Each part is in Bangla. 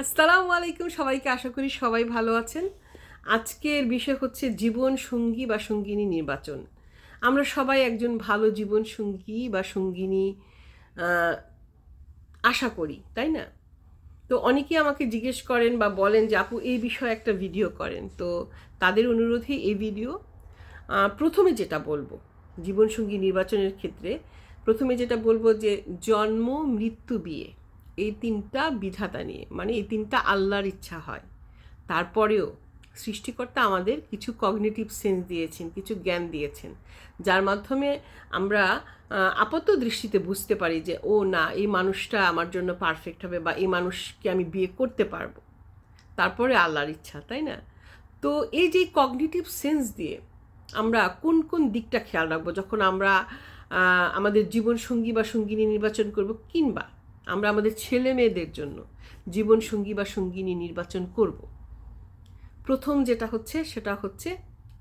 আসসালামু আলাইকুম সবাইকে আশা করি সবাই ভালো আছেন। আজকের বিষয় হচ্ছে জীবন সঙ্গী বা সঙ্গিনী নির্বাচন। আমরা সবাই একজন ভালো জীবন সঙ্গী বা সঙ্গিনী আশা করি, তাই না? তো অনেকেই আমাকে জিজ্ঞেস করেন বা বলেন যে, আপু, এই বিষয়ে একটা ভিডিও করেন। তো তাদের অনুরোধে এই ভিডিও প্রথমে যেটা বলব, জীবনসঙ্গী নির্বাচনের ক্ষেত্রে প্রথমে যেটা বলব যে, জন্ম, মৃত্যু, বিয়ে। এই তিনটা বিধাতা নিয়ে মানে এই তিনটা আল্লাহর ইচ্ছা হয়। তারপরেও সৃষ্টিকর্তা আমাদের কিছু কগনিটিভ সেন্স দিয়েছেন, কিছু জ্ঞান দিয়েছেন। যার মাধ্যমে আমরা আপাত দৃষ্টিতে বুঝতে পারি যে, ও না, এই মানুষটা আমার জন্য পারফেক্ট হবে বা এই মানুষকে আমি বিয়ে করতে পারব। তারপরে আল্লাহর ইচ্ছা, তাই না? তো এই যে কগনিটিভ সেন্স দিয়ে আমরা কোন কোন দিকটা খেয়াল রাখব? যখন আমরা আমাদের জীবন সঙ্গী বা সঙ্গিনী নির্বাচন করব কিংবা আমরা আমাদের ছেলে মেয়েদের জন্য জীবন সঙ্গী বা সঙ্গিনী নির্বাচন করব। প্রথম যেটা হচ্ছে, সেটা হচ্ছে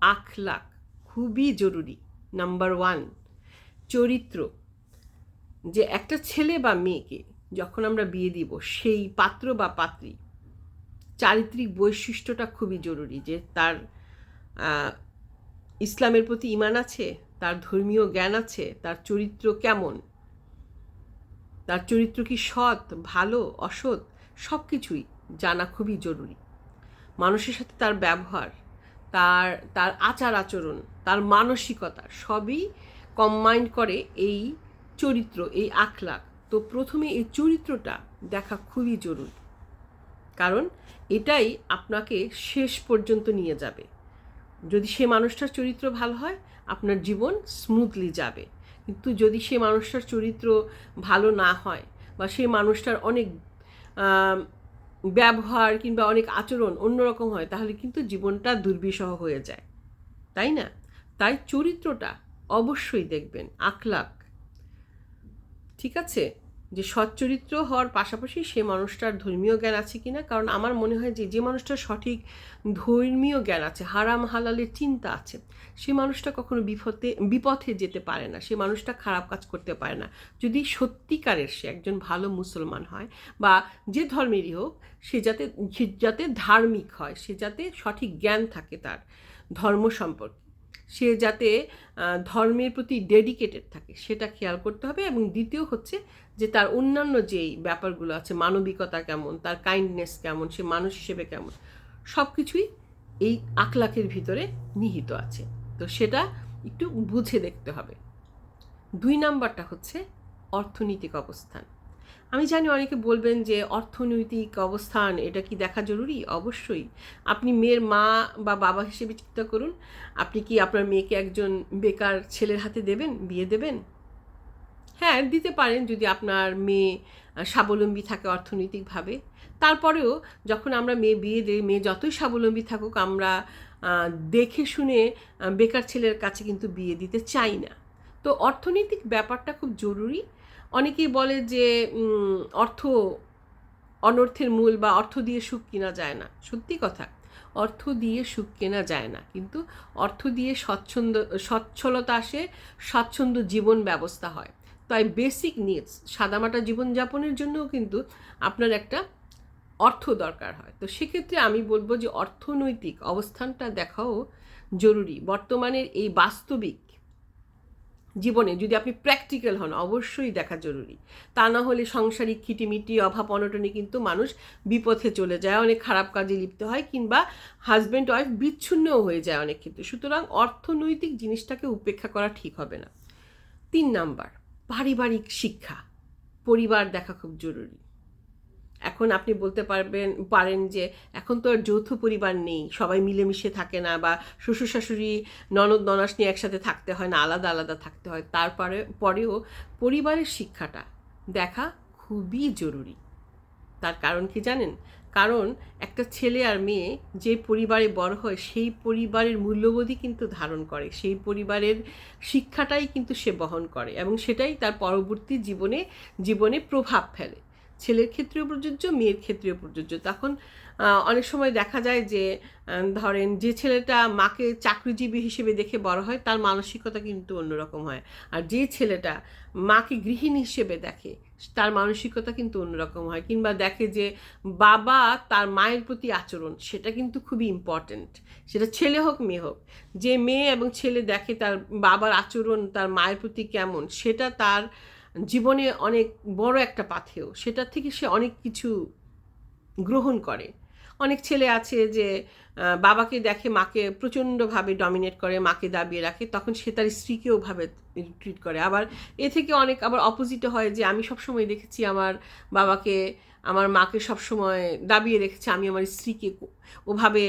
আখলাক খুবই জরুরি। নাম্বার ওয়ান চরিত্র। যে একটা ছেলে বা মেয়েকে যখন আমরা বিয়ে দিব, সেই পাত্র বা পাত্রী চারিত্রিক বৈশিষ্ট্যটা খুবই জরুরি যে তার ইসলামের প্রতি ইমান আছে, তার ধর্মীয় জ্ঞান আছে, তার চরিত্র কেমন তার চরিত্র কি সৎ, ভালো, অসৎ? সব কিছুই জানা খুবই জরুরি। মানুষের সাথে তার ব্যবহার, তার তার আচার আচরণ, তার মানসিকতা সবই কম্বাইন্ড করে এই চরিত্র, এই আখলাখ। তো প্রথমে এই চরিত্রটা দেখা খুবই জরুরি। কারণ এটাই আপনাকে শেষ পর্যন্ত নিয়ে যাবে। যদি সে মানুষটার চরিত্র ভালো হয়, আপনার জীবন স্মুথলি যাবে। কিন্তু যদি সে মানুষটার চরিত্র ভালো না হয় বা সেই মানুষটার অনেক ব্যবহার কিংবা অনেক আচরণ অন্যরকম হয়, তাহলে কিন্তু জীবনটা দুর্বিষহ হয়ে যায়। তাই না? তাই চরিত্রটা অবশ্যই দেখবেন আখলাক ঠিক আছে? যে সচ্চরিত্র হওয়ার পাশাপাশি সে মানুষটার ধর্মীয় জ্ঞান আছে কি না কারণ আমার মনে হয় যে যে মানুষটার সঠিক ধর্মীয় জ্ঞান আছে, হারাম হালালের চিন্তা আছে, সে মানুষটা কখনো বিপথে বিপথে যেতে পারে না, সে মানুষটা খারাপ কাজ করতে পারে না। যদি সত্যিকারের সে একজন ভালো মুসলমান হয় বা যে ধর্মেরই হোক, সে যাতে যাতে ধার্মিক হয়, সে যাতে সঠিক জ্ঞান থাকে তার ধর্ম সম্পর্কে। সে যাতে ধর্মের প্রতি ডেডিকেটেড থাকে, সেটা খেয়াল করতে হবে। এবং দ্বিতীয় হচ্ছে যে তার অন্যান্য যেই ব্যাপারগুলো আছে, মানবিকতা কেমন, তার কাইন্ডনেস কেমন, সে মানুষ হিসেবে কেমন সব কিছুই এই আখলাখের ভিতরে নিহিত আছে। তো সেটা একটু বুঝে দেখতে হবে। দুই নাম্বারটা হচ্ছে অর্থনৈতিক অবস্থান। আমি জানি অনেকে বলবেন যে অর্থনৈতিক অবস্থান, এটা কি দেখা জরুরি? অবশ্যই। আপনি মেয়ের মা বা বাবা হিসেবে চিন্তা করুন। আপনি কি আপনার মেয়েকে একজন বেকার ছেলের হাতে দেবেন, বিয়ে দেবেন? হ্যাঁ দিতে পারেন যদি আপনার মেয়ে স্বাবলম্বী থাকে অর্থনৈতিকভাবে। তারপরেও যখন আমরা মেয়ে বিয়ে দিই, মেয়ে যতই স্বাবলম্বী থাকুক, আমরা দেখে শুনে বেকার ছেলের কাছে কিন্তু বিয়ে দিতে চাই না। তো অর্থনৈতিক ব্যাপারটা খুব জরুরি। অনেকেই বলে যে অর্থ অনর্থের মূল বা অর্থ দিয়ে সুখ কেনা যায় না। সত্যি কথা, অর্থ দিয়ে সুখ কেনা যায় না। কিন্তু অর্থ দিয়ে স্বচ্ছন্দ, সচ্ছলতা আসে স্বাচ্ছন্দ্য জীবন ব্যবস্থা হয়। তাই বেসিক নিডস সাদামাটা জীবনযাপনের জন্যও কিন্তু আপনার একটা অর্থ দরকার হয়। তো সেক্ষেত্রে আমি বলব যে, অর্থনৈতিক অবস্থানটা দেখাও জরুরি। বর্তমানের এই বাস্তবিক জীবনে যদি আপনি প্র্যাকটিক্যাল হন, অবশ্যই দেখা জরুরি। তা না হলে সাংসারিক খিটিমিটি, অভাব অনটনে কিন্তু মানুষ বিপথে চলে যায়, অনেক খারাপ কাজে লিপ্ত হয় কিংবা হাজব্যান্ড ওয়াইফ বিচ্ছিন্নও হয়ে যায় অনেক ক্ষেত্রে। সুতরাং অর্থনৈতিক জিনিসটাকে উপেক্ষা করা ঠিক হবে না। তিন নাম্বার, পারিবারিক শিক্ষা। পরিবার দেখা খুব জরুরি। এখন আপনি বলতে পারবেন, পারেন যে এখন তো আর যৌথ পরিবার নেই। সবাই মিলেমিশে থাকে না বা শ্বশুর শাশুড়ি, ননদ, ননাস নিয়ে একসাথে থাকতে হয় না, আলাদা আলাদা থাকতে হয়। তারপরে, পরেও পরিবারের শিক্ষাটা দেখা খুবই জরুরি। তার কারণ কি জানেন? কারণ একটা ছেলে আর মেয়ে যে পরিবারে বড় হয়, সেই পরিবারের মূল্যবোধই কিন্তু ধারণ করে। সেই পরিবারের শিক্ষাটাই কিন্তু সে বহন করে এবং সেটাই তার পরবর্তী জীবনে জীবনে প্রভাব ফেলে। ছেলের ক্ষেত্রেও প্রযোজ্য, মেয়ের ক্ষেত্রেও প্রযোজ্য। তখন অনেক সময় দেখা যায় যে ধরেন যে ছেলেটা মাকে চাকরিজীবী হিসেবে দেখে বড় হয়, তার মানসিকতা কিন্তু অন্যরকম হয়। আর যে ছেলেটা মাকে গৃহিণী হিসেবে দেখে, তার মানসিকতা কিন্তু অন্যরকম হয়। কিংবা দেখে যে বাবা তার মায়ের প্রতি আচরণ, সেটা কিন্তু খুবই ইম্পর্ট্যান্ট সেটা ছেলে হোক, মেয়ে হোক। যে মেয়ে এবং ছেলে দেখে তার বাবার আচরণ, তার মায়ের প্রতি কেমন, সেটা তার জীবনে অনেক বড় একটা পাথেও সেটা থেকে সে অনেক কিছু গ্রহণ করে। অনেক ছেলে আছে যে বাবাকে দেখে মাকে প্রচণ্ডভাবে ডমিনেট করে, মাকে দাবিয়ে রাখে, তখন সে তার স্ত্রীকেও ভাবে ট্রিট করে। আবার এ থেকে অনেক আবার অপোজিটও হয় যে, আমি সবসময় দেখেছি আমার বাবাকে, আমার মাকে সবসময় দাবিয়ে রেখেছে, আমি আমার স্ত্রীকে ওভাবে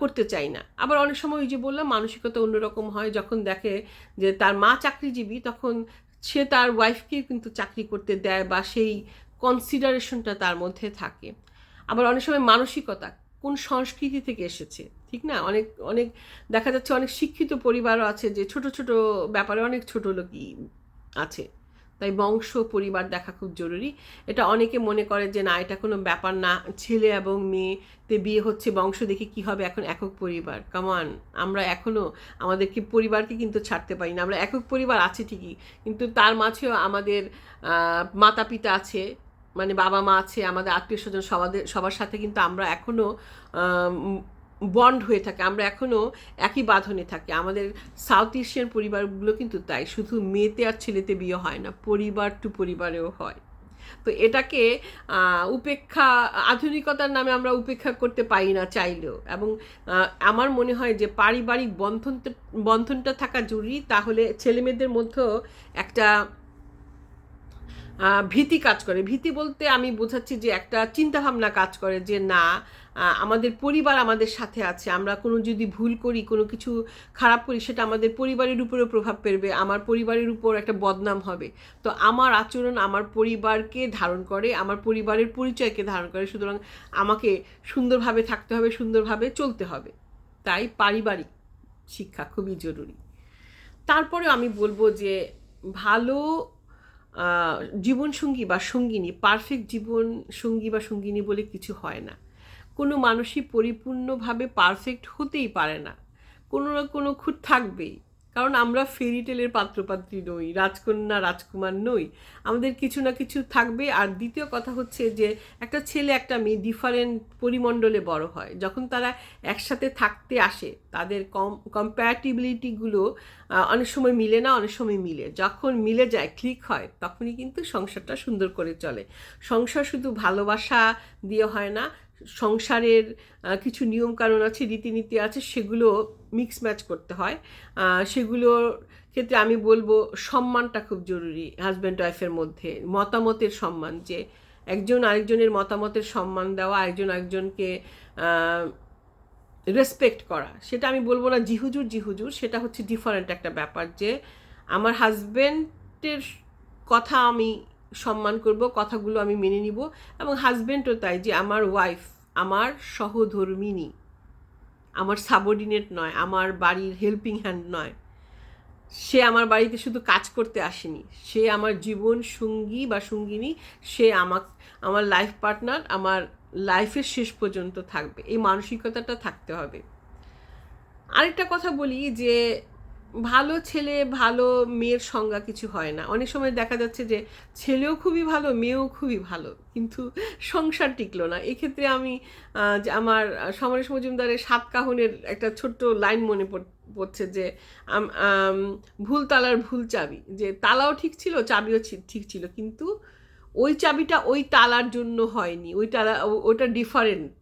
করতে চাই না। আবার অনেক সময় ওই যে বললাম, মানসিকতা অন্যরকম হয়। যখন দেখে যে, তার মা চাকরিজীবী, তখন সে তার ওয়াইফকে কিন্তু চাকরি করতে দেয় বা সেই কনসিডারেশনটা তার মধ্যে থাকে। আবার অনেক সময় মানসিকতা কোন সংস্কৃতি থেকে এসেছে, ঠিক না? অনেক অনেক দেখা যাচ্ছে অনেক শিক্ষিত পরিবারও আছে যে ছোট ছোট ব্যাপারে অনেক ছোট লোকই আছে। তাই বংশ, পরিবার দেখা খুব জরুরি। এটা অনেকে মনে করে যে, না, এটা কোনো ব্যাপার না। ছেলে এবং মেয়েতে বিয়ে হচ্ছে, বংশ দেখে কি হবে এখন একক পরিবার? কামান আমরা এখনও আমাদেরকে পরিবারকে কিন্তু ছাড়তে পারি না। আমরা একক পরিবার আছে ঠিকই, কিন্তু তার মাঝেও আমাদের মাতা পিতা আছে মানে বাবা মা আছে, আমাদের আত্মীয় স্বজন সবাদের সবার সাথে কিন্তু আমরা এখনও বন্ড হয়ে থাকে। আমরা এখনও একই বাঁধনে থাকি। আমাদের সাউথ এশিয়ান পরিবারগুলো কিন্তু তাই। শুধু মেয়েতে আর ছেলেতে বিয়ে হয় না, পরিবার টু পরিবারেও হয়। তো এটাকে উপেক্ষা, আধুনিকতার নামে আমরা উপেক্ষা করতে পারি না চাইলেও। এবং আমার মনে হয় যে পারিবারিক বন্ধনটা বন্ধনটা থাকা জরুরি। তাহলে ছেলেমেয়েদের মধ্যেও একটা ভীতি কাজ করে। ভীতি বলতে আমি বোঝাচ্ছি যে একটা চিন্তাভাবনা কাজ করে যে না আমাদের পরিবার আমাদের সাথে আছে। আমরা কোনো যদি ভুল করি, কোনো কিছু খারাপ করি, সেটা আমাদের পরিবারের উপরেও প্রভাব ফেলবে, আমার পরিবারের উপর একটা বদনাম হবে। তো আমার আচরণ আমার পরিবারকে ধারণ করে, আমার পরিবারের পরিচয়কে ধারণ করে, সুতরাং আমাকে সুন্দরভাবে থাকতে হবে, সুন্দরভাবে চলতে হবে। তাই পারিবারিক শিক্ষা খুবই জরুরি। তারপরে আমি বলব যে ভালো জীবনসঙ্গী বা সঙ্গিনী পারফেক্ট জীবন সঙ্গী বা সঙ্গিনী বলে কিছু হয় না। কোনো মানুষই পরিপূর্ণভাবে পারফেক্ট হতেই পারে না। কোনো না কোনো খুঁত থাকবেই। কারণ আমরা ফেরি টেলের পাত্রপাত্রী নই, রাজকন্যা, রাজকুমার নই। আমাদের কিছু না কিছু থাকবে। আর দ্বিতীয় কথা হচ্ছে যে, একটা ছেলে, একটা মেয়ে ডিফারেন্ট পরিমণ্ডলে বড় হয়। যখন তারা একসাথে থাকতে আসে, তাদের কম কম্প্যাটিবিলিটিগুলো অনেক সময় মিলে না, অনেক সময় মিলে। যখন মিলে যায় ক্লিক হয়, তখনই কিন্তু সংসারটা সুন্দর করে চলে। সংসার শুধু ভালোবাসা দিয়ে হয় না সংসারের কিছু নিয়মকানুন আছে, রীতিনীতি আছে, সেগুলো মিক্স ম্যাচ করতে হয়। সেগুলোর ক্ষেত্রে আমি বলব সম্মানটা খুব জরুরি হাজব্যান্ড ওয়াইফের মধ্যে। মতামতের সম্মান, যে একজন আরেকজনের মতামতের সম্মান দেওয়া, একজন একজনকে রেসপেক্ট করা। সেটা আমি বলব না জিহুজুর জিহুজুর, সেটা হচ্ছে ডিফারেন্ট একটা ব্যাপার যে আমার হাজব্যান্ডের কথা আমি সম্মান করব, কথাগুলো আমি মেনে নিব এবং হাজব্যান্ডও তাই যে আমার ওয়াইফ আমার সহধর্মিনী, আমার সাবঅর্ডিনেট নয়, আমার বাড়ির হেল্পিং হ্যান্ড নয়। সে আমার বাড়িতে শুধু কাজ করতে আসেনি, সে আমার জীবন সঙ্গী বা সঙ্গিনী, সে আমাক, আমার লাইফ পার্টনার আমার লাইফের শেষ পর্যন্ত থাকবে, এই মানসিকতাটা থাকতে হবে। আরেকটা কথা বলি যে ভালো ছেলে, ভালো মেয়ের সংজ্ঞা কিছু হয় না। অনেক সময় দেখা যাচ্ছে যে ছেলেও খুবই ভালো, মেয়েও খুবই ভালো, কিন্তু সংসার টিকলো না। এক্ষেত্রে আমি যে আমার সমরেশ মজুমদারের সাত কাহনের একটা ছোট্ট লাইন মনে পড়- পড়ছে যে ভুল তালার ভুল চাবি। যে তালাও ঠিক ছিল, চাবিও ঠিক ছিল, কিন্তু ওই চাবিটা ওই তালার জন্য হয়নি। ওই তালা ওটা ডিফারেন্ট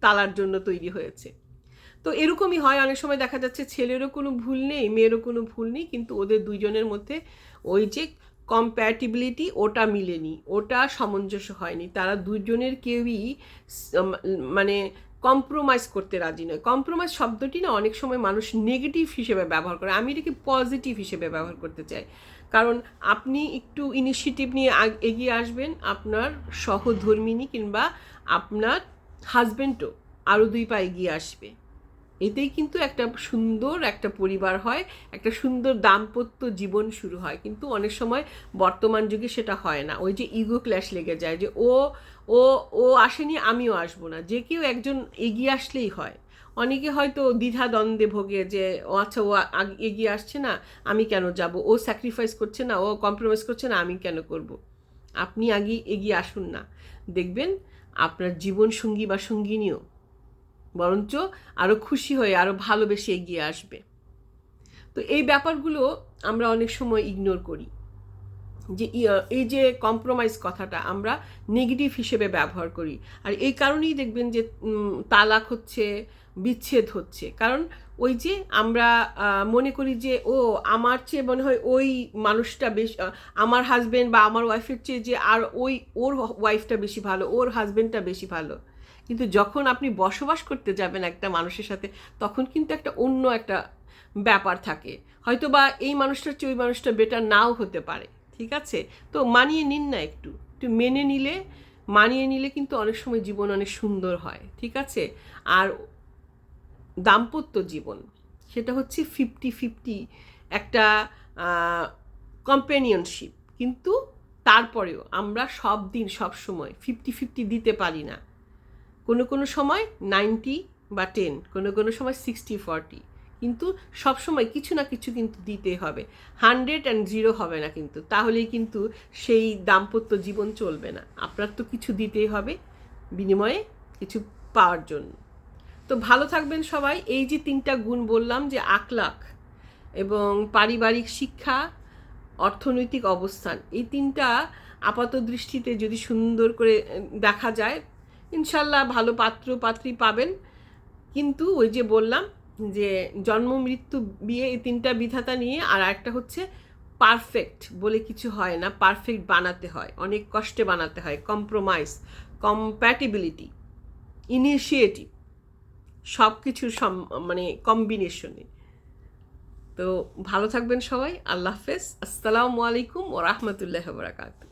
তালার জন্য তৈরি হয়েছে। তো এরকমই হয়। অনেক সময় দেখা যাচ্ছে ছেলেরও কোনো ভুল নেই, মেয়েরও কোনো ভুল নেই, কিন্তু ওদের দুইজনের মধ্যে ওই যে কম্প্যাটিবিলিটি ওটা মিলেনি, ওটা সামঞ্জস্য হয়নি। তারা দুজনের কেউই মানে কম্প্রোমাইজ করতে রাজি নয়। কম্প্রোমাইজ শব্দটি না অনেক সময় মানুষ নেগেটিভ হিসেবে ব্যবহার করে। আমি এটাকে পজিটিভ হিসেবে ব্যবহার করতে চাই। কারণ আপনি একটু ইনিশিয়েটিভ নিয়ে এগিয়ে আসবেন, আপনার সহধর্মিনী কিংবা আপনার হাজব্যান্ডও আরও দুই পা এগিয়ে আসবে। এতেই কিন্তু একটা সুন্দর একটা পরিবার হয়, একটা সুন্দর দাম্পত্য জীবন শুরু হয়। কিন্তু অনেক সময় বর্তমান যুগে সেটা হয় না। ওই যে ইগো ক্ল্যাশ লেগে যায় যে, ও ও ও আসেনি, আমিও আসব না। যে কেউ একজন এগিয়ে আসলেই হয়। অনেকে হয়তো দ্বিধা দ্বন্দ্বে ভোগে যে, ও আচ্ছা ও এগিয়ে আসছে না, আমি কেন যাব? ও স্যাক্রিফাইস করছে না, ও কম্প্রোমাইজ করছে না, আমি কেন করব? আপনি আগে এগিয়ে আসুন না। দেখবেন আপনার জীবন সঙ্গী বা সঙ্গিনীও বরঞ্চ আরও খুশি হয়ে আরও ভালোবেসে এগিয়ে আসবে। তো এই ব্যাপারগুলো আমরা অনেক সময় ইগনোর করি। যে এই যে কম্প্রোমাইজ কথাটা আমরা নেগেটিভ হিসেবে ব্যবহার করি। আর এই কারণেই দেখবেন যে তালাক হচ্ছে, বিচ্ছেদ হচ্ছে। কারণ ওই যে আমরা মনে করি যে, ও আমার চেয়ে মনে হয় ওই মানুষটা বেশ আমার হাজব্যান্ড বা আমার ওয়াইফের চেয়ে যে আর ওই, ওর ওয়াইফটা বেশি ভালো, ওর হাজবেন্ডটা বেশি ভালো। কিন্তু যখন আপনি বসবাস করতে যাবেন একটা মানুষের সাথে, তখন কিন্তু একটা অন্য একটা ব্যাপার থাকে। হয়তো বা এই মানুষটার চেয়ে ওই মানুষটা বেটার নাও হতে পারে, ঠিক আছে? তো মানিয়ে নিন না একটু। একটু মেনে নিলে, মানিয়ে নিলে কিন্তু অনেক সময় জীবন অনেক সুন্দর হয়, ঠিক আছে? আর দাম্পত্য জীবন। সেটা হচ্ছে ফিফটি ফিফটি একটা কম্পেনিয়নশিপ কিন্তু তারপরেও আমরা সব দিন সব সময় ফিফটি ফিফটি দিতে পারি না। কোনো কোনো সময় নাইনটি বা টেন কোনো কোনো সময় সিক্সটি ফর্টি কিন্তু সব সময় কিছু না কিছু কিন্তু দিতে হবে। হান্ড্রেড অ্যান্ড জিরো হবে না কিন্তু। তাহলেই কিন্তু সেই দাম্পত্য জীবন চলবে না। আপনার তো কিছু দিতেই হবে। বিনিময়ে কিছু পাওয়ার জন্য। তো ভালো থাকবেন সবাই। এই যে তিনটা গুণ বললাম, যে আকলাক এবং পারিবারিক শিক্ষা, অর্থনৈতিক অবস্থান, এই তিনটা আপাত দৃষ্টিতে যদি সুন্দর করে দেখা যায়, ইনশাল্লাহ ভালো পাত্র, পাত্রী পাবেন। কিন্তু ওই যে বললাম, যে জন্ম, মৃত্যু, বিয়ে, এই তিনটা বিধাতা নিয়ে আর একটা হচ্ছে পারফেক্ট বলে কিছু হয় না পারফেক্ট বানাতে হয়, অনেক কষ্টে বানাতে হয় কম্প্রোমাইজ কম্প্যাটিবিলিটি ইনিশিয়েটিভ সব কিছুর মানে কম্বিনেশনে তো ভালো থাকবেন সবাই, আল্লাহ হাফেজ। আসসালামু আলাইকুম ও রহমতুল্লাহ বরাকাতু